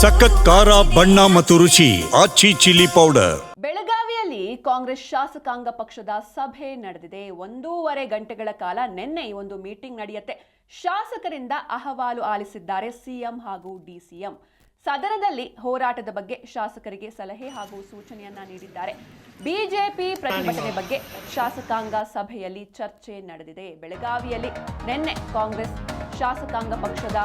ಸಖತ್ ಖಾರ, ಬಣ್ಣ ಮತ್ತು ರುಚಿ ಆಚಿ ಚಿಲ್ಲಿ ಪೌಡರ್. ಬೆಳಗಾವಿಯಲ್ಲಿ ಕಾಂಗ್ರೆಸ್ ಶಾಸಕಾಂಗ ಪಕ್ಷದ ಸಭೆ ನಡೆದಿದೆ. ಒಂದೂವರೆ ಗಂಟೆಗಳ ಕಾಲ ನಿನ್ನೆ ಈ ಒಂದು ಮೀಟಿಂಗ್ ನಡೆಯುತ್ತೆ. ಶಾಸಕರಿಂದ ಅಹವಾಲು ಆಲಿಸಿದ್ದಾರೆ ಸಿಎಂ ಹಾಗೂ ಡಿಸಿಎಂ. ಸದನದಲ್ಲಿ ಹೋರಾಟದ ಬಗ್ಗೆ ಶಾಸಕರಿಗೆ ಸಲಹೆ ಹಾಗೂ ಸೂಚನೆಯನ್ನ ನೀಡಿದ್ದಾರೆ. ಬಿಜೆಪಿ ಪ್ರತಿಭಟನೆ ಬಗ್ಗೆ ಶಾಸಕಾಂಗ ಸಭೆಯಲ್ಲಿ ಚರ್ಚೆ ನಡೆದಿದೆ. ಬೆಳಗಾವಿಯಲ್ಲಿ ನಿನ್ನೆ ಕಾಂಗ್ರೆಸ್ ಶಾಸಕಾಂಗ ಪಕ್ಷದ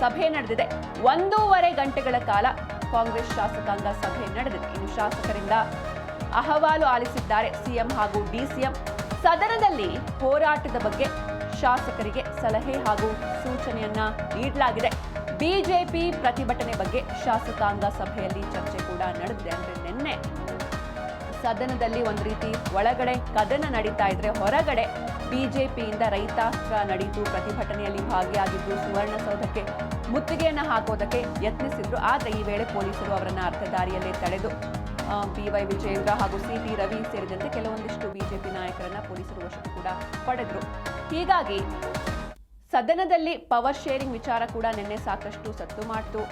ಸಭೆ ನಡೆದಿದೆ. ಒಂದೂವರೆ ಗಂಟೆಗಳ ಕಾಲ ಕಾಂಗ್ರೆಸ್ ಶಾಸಕಾಂಗ ಸಭೆ ನಡೆದಿದೆ. ಇನ್ನು ಶಾಸಕರಿಂದ ಅಹವಾಲು ಆಲಿಸಿದ್ದಾರೆ ಸಿಎಂ ಹಾಗೂ ಡಿಸಿಎಂ. ಸದನದಲ್ಲಿ ಹೋರಾಟದ ಬಗ್ಗೆ ಶಾಸಕರಿಗೆ ಸಲಹೆ ಹಾಗೂ ಸೂಚನೆಯನ್ನ ನೀಡಲಾಗಿದೆ. ಬಿಜೆಪಿ ಪ್ರತಿಭಟನೆ ಬಗ್ಗೆ ಶಾಸಕಾಂಗ ಸಭೆಯಲ್ಲಿ ಚರ್ಚೆ ಕೂಡ ನಡೆದಿದೆ. ಅಂದರೆ ನಿನ್ನೆ ಸದನದಲ್ಲಿ ಒಂದು ರೀತಿ ಒಳಗಡೆ ಕದನ ನಡೀತಾ ಇದ್ರೆ ಹೊರಗಡೆ ಬಿಜೆಪಿಯಿಂದ ರೈತಾಸ್ತ್ರ ನಡೀತು. ಪ್ರತಿಭಟನೆಯಲ್ಲಿ ಭಾಗಿಯಾಗಿದ್ದು ಸುವರ್ಣಸೌಧಕ್ಕೆ ಮುತ್ತಿಗೆಯನ್ನ ಹಾಕೋದಕ್ಕೆ ಯತ್ನಿಸಿದ್ರು. ಆದರೆ ಈ ವೇಳೆ ಪೊಲೀಸರು ಅವರನ್ನು ಅರ್ಧ ದಾರಿಯಲ್ಲೇ ತಡೆದು ಬಿ ವೈ ವಿಜಯೇಂದ್ರ ಹಾಗೂ ಸಿ ಟಿ ರವಿ ಸೇರಿದಂತೆ ಕೆಲವೊಂದಿಷ್ಟು ಬಿಜೆಪಿ ನಾಯಕರನ್ನ ಪೊಲೀಸರು ವಶಕ್ಕೆ ಕೂಡ ಪಡೆದರು. ಹೀಗಾಗಿ ಸದನದಲ್ಲಿ ಪವರ್ ಶೇರಿಂಗ್ ವಿಚಾರ ಕೂಡ ನಿನ್ನೆ ಸಾಕಷ್ಟು ಸತ್ತು ಮಾಡ್ತು.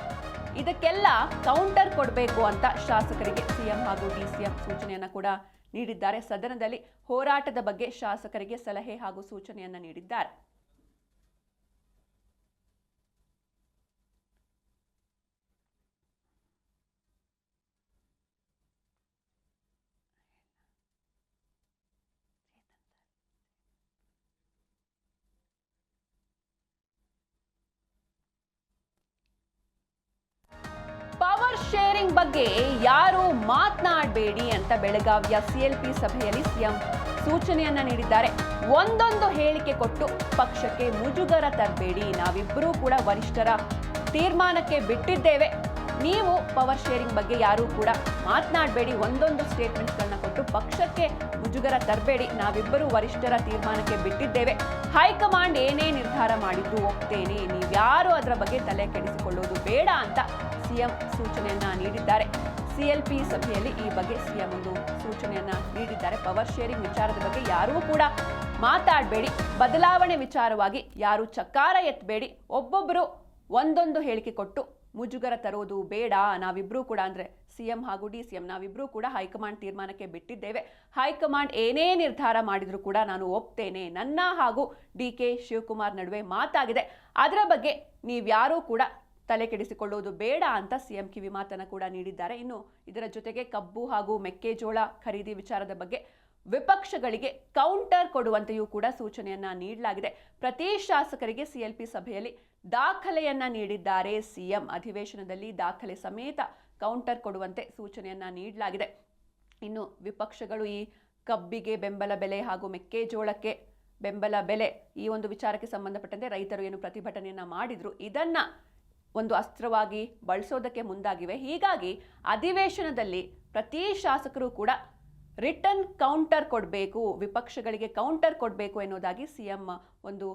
ಇದಕ್ಕೆಲ್ಲ ಕೌಂಟರ್ ಕೊಡಬೇಕು ಅಂತ ಶಾಸಕರಿಗೆ ಸಿಎಂ ಹಾಗೂ ಡಿಸಿಎಂ ಸೂಚನೆಯನ್ನು ಕೂಡ ನೀಡಿದ್ದಾರೆ. ಸದನದಲ್ಲಿ ಹೋರಾಟದ ಬಗ್ಗೆ ಶಾಸಕರಿಗೆ ಸಲಹೆ ಹಾಗೂ ಸೂಚನೆಯನ್ನು ನೀಡಿದ್ದಾರೆ. ಬಗ್ಗೆ ಯಾರು ಮಾತನಾಡಬೇಡಿ ಅಂತ ಬೆಳಗಾವಿಯ ಸಿಎಲ್ಪಿ ಸಭೆಯಲ್ಲಿ ಸಿಎಂ ಸೂಚನೆಯನ್ನ ನೀಡಿದ್ದಾರೆ. ಒಂದೊಂದು ಹೇಳಿಕೆ ಕೊಟ್ಟು ಪಕ್ಷಕ್ಕೆ ಮುಜುಗರ ತರಬೇಡಿ. ನಾವಿಬ್ಬರೂ ಕೂಡ ವರಿಷ್ಠರ ತೀರ್ಮಾನಕ್ಕೆ ಬಿಟ್ಟಿದ್ದೇವೆ. ನೀವು ಪವರ್ ಶೇರಿಂಗ್ ಬಗ್ಗೆ ಯಾರೂ ಕೂಡ ಮಾತನಾಡಬೇಡಿ. ಒಂದೊಂದು ಸ್ಟೇಟ್ಮೆಂಟ್ಸ್ಗಳನ್ನ ಕೊಟ್ಟು ಪಕ್ಷಕ್ಕೆ ಮುಜುಗರ ತರಬೇಡಿ. ನಾವಿಬ್ಬರು ವರಿಷ್ಠರ ತೀರ್ಮಾನಕ್ಕೆ ಬಿಟ್ಟಿದ್ದೇವೆ. ಹೈಕಮಾಂಡ್ ಏನೇ ನಿರ್ಧಾರ ಮಾಡಿದ್ದು ಒಪ್ತೇನೆ. ನೀವ್ಯಾರು ಅದರ ಬಗ್ಗೆ ತಲೆ ಕೆಡಿಸಿಕೊಳ್ಳೋದು ಬೇಡ ಅಂತ ಸಿಎಂ ಸೂಚನೆಯನ್ನ ನೀಡಿದ್ದಾರೆ. ಸಿಎಲ್ಪಿ ಸಭೆಯಲ್ಲಿ ಈ ಬಗ್ಗೆ ಸಿಎಂ ಒಂದು ಸೂಚನೆಯನ್ನ ನೀಡಿದ್ದಾರೆ. ಪವರ್ ಶೇರಿಂಗ್ ವಿಚಾರದ ಬಗ್ಗೆ ಯಾರೂ ಕೂಡ ಮಾತಾಡಬೇಡಿ. ಬದಲಾವಣೆ ವಿಚಾರವಾಗಿ ಯಾರು ಚಕಾರ ಎತ್ತಬೇಡಿ ಒಬ್ಬೊಬ್ಬರು ಒಂದೊಂದು ಹೇಳಿಕೆ ಕೊಟ್ಟು ಮುಜುಗರ ತರೋದು ಬೇಡ. ನಾವಿಬ್ಬರೂ ಕೂಡ ಅಂದರೆ ಸಿ ಎಂ ಹಾಗೂ ಡಿ ಸಿ ಎಂ ನಾವಿಬ್ಬರೂ ಕೂಡ ಹೈಕಮಾಂಡ್ ತೀರ್ಮಾನಕ್ಕೆ ಬಿಟ್ಟಿದ್ದೇವೆ. ಹೈಕಮಾಂಡ್ ಏನೇ ನಿರ್ಧಾರ ಮಾಡಿದರೂ ಕೂಡ ನಾನು ಒಪ್ತೇನೆ. ನನ್ನ ಹಾಗೂ ಡಿ ಕೆ ಶಿವಕುಮಾರ್ ನಡುವೆ ಮಾತಾಗಿದೆ. ಅದರ ಬಗ್ಗೆ ನೀವ್ಯಾರೂ ಕೂಡ ತಲೆ ಕೆಡಿಸಿಕೊಳ್ಳುವುದು ಬೇಡ ಅಂತ ಸಿ ಎಂ ಕಿವಿ ಮಾತನ್ನು ಕೂಡ ನೀಡಿದ್ದಾರೆ. ಇನ್ನು ಇದರ ಜೊತೆಗೆ ಕಬ್ಬು ಹಾಗೂ ಮೆಕ್ಕೆಜೋಳ ಖರೀದಿ ವಿಚಾರದ ಬಗ್ಗೆ ವಿಪಕ್ಷಗಳಿಗೆ ಕೌಂಟರ್ ಕೊಡುವಂತೆಯೂ ಕೂಡ ಸೂಚನೆಯನ್ನ ನೀಡಲಾಗಿದೆ. ಪ್ರತಿ ಶಾಸಕರಿಗೆ ಸಿಎಲ್ಪಿ ಸಭೆಯಲ್ಲಿ ದಾಖಲೆಯನ್ನ ನೀಡಿದ್ದಾರೆ. ಸಿಎಂ ಅಧಿವೇಶನದಲ್ಲಿ ದಾಖಲೆ ಸಮೇತ ಕೌಂಟರ್ ಕೊಡುವಂತೆ ಸೂಚನೆಯನ್ನ ನೀಡಲಾಗಿದೆ. ಇನ್ನು ವಿಪಕ್ಷಗಳು ಈ ಕಬ್ಬಿಗೆ ಬೆಂಬಲ ಬೆಲೆ ಹಾಗೂ ಮೆಕ್ಕೆಜೋಳಕ್ಕೆ ಬೆಂಬಲ ಬೆಲೆ ಈ ಒಂದು ವಿಚಾರಕ್ಕೆ ಸಂಬಂಧಪಟ್ಟಂತೆ ರೈತರು ಏನು ಪ್ರತಿಭಟನೆಯನ್ನ ಮಾಡಿದ್ರು, ಇದನ್ನ ಒಂದು ಅಸ್ತ್ರವಾಗಿ ಬಳಸೋದಕ್ಕೆ ಮುಂದಾಗಿವೆ. ಹೀಗಾಗಿ ಅಧಿವೇಶನದಲ್ಲಿ ಪ್ರತಿ ಶಾಸಕರು ಕೂಡ ರಿಟರ್ನ್ ಕೌಂಟರ್ ಕೊಡಬೇಕು, ವಿಪಕ್ಷಗಳಿಗೆ ಕೌಂಟರ್ ಕೊಡಬೇಕು ಎನ್ನುವುದಾಗಿ ಸಿಎಂ ಒಂದು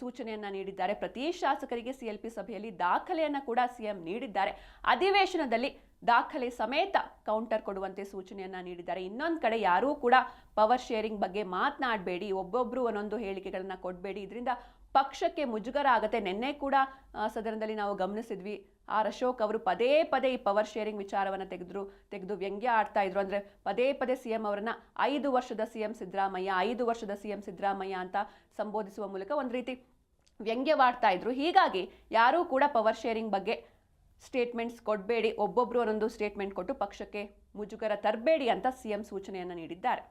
ಸೂಚನೆಯನ್ನು ನೀಡಿದ್ದಾರೆ. ಪ್ರತಿ ಶಾಸಕರಿಗೆ ಸಿ ಎಲ್ ಪಿ ಸಭೆಯಲ್ಲಿ ದಾಖಲೆಯನ್ನು ಕೂಡ ಸಿಎಂ ನೀಡಿದ್ದಾರೆ. ಅಧಿವೇಶನದಲ್ಲಿ ದಾಖಲೆ ಸಮೇತ ಕೌಂಟರ್ ಕೊಡುವಂತೆ ಸೂಚನೆಯನ್ನು ನೀಡಿದ್ದಾರೆ. ಇನ್ನೊಂದು ಕಡೆ ಯಾರೂ ಕೂಡ ಪವರ್ ಶೇರಿಂಗ್ ಬಗ್ಗೆ ಮಾತನಾಡಬೇಡಿ ಒಬ್ಬೊಬ್ಬರು ಒಂದೊಂದು ಹೇಳಿಕೆಗಳನ್ನು ಕೊಡಬೇಡಿ. ಇದರಿಂದ ಪಕ್ಷಕ್ಕೆ ಮುಜುಗರ ಆಗತ್ತೆ ನಿನ್ನೆ ಕೂಡ ಸದನದಲ್ಲಿ ನಾವು ಗಮನಿಸಿದ್ವಿ. ಆರ್ ಅಶೋಕ್ ಅವರು ಪದೇ ಪದೇ ಈ ಪವರ್ ಶೇರಿಂಗ್ ವಿಚಾರವನ್ನು ತೆಗೆದ್ರು, ತೆಗೆದು ವ್ಯಂಗ್ಯ ಆಡ್ತಾ ಇದ್ರು. ಅಂದರೆ ಪದೇ ಪದೇ ಸಿಎಂ ಅವರನ್ನು ಐದು ವರ್ಷದ ಸಿ ಎಂ ಸಿದ್ದರಾಮಯ್ಯ, ಐದು ವರ್ಷದ ಸಿ ಎಂ ಸಿದ್ದರಾಮಯ್ಯ ಅಂತ ಸಂಬೋಧಿಸುವ ಮೂಲಕ ಒಂದು ರೀತಿ ವ್ಯಂಗ್ಯವಾಡ್ತಾ ಇದ್ರು. ಹೀಗಾಗಿ ಯಾರೂ ಕೂಡ ಪವರ್ ಶೇರಿಂಗ್ ಬಗ್ಗೆ ಸ್ಟೇಟ್ಮೆಂಟ್ಸ್ ಕೊಡಬೇಡಿ. ಒಬ್ಬೊಬ್ರು ಒಂದೊಂದು ಸ್ಟೇಟ್ಮೆಂಟ್ ಕೊಟ್ಟು ಪಕ್ಷಕ್ಕೆ ಮುಜುಗರ ತರಬೇಡಿ ಅಂತ ಸಿಎಂ ಸೂಚನೆಯನ್ನು ನೀಡಿದ್ದಾರೆ.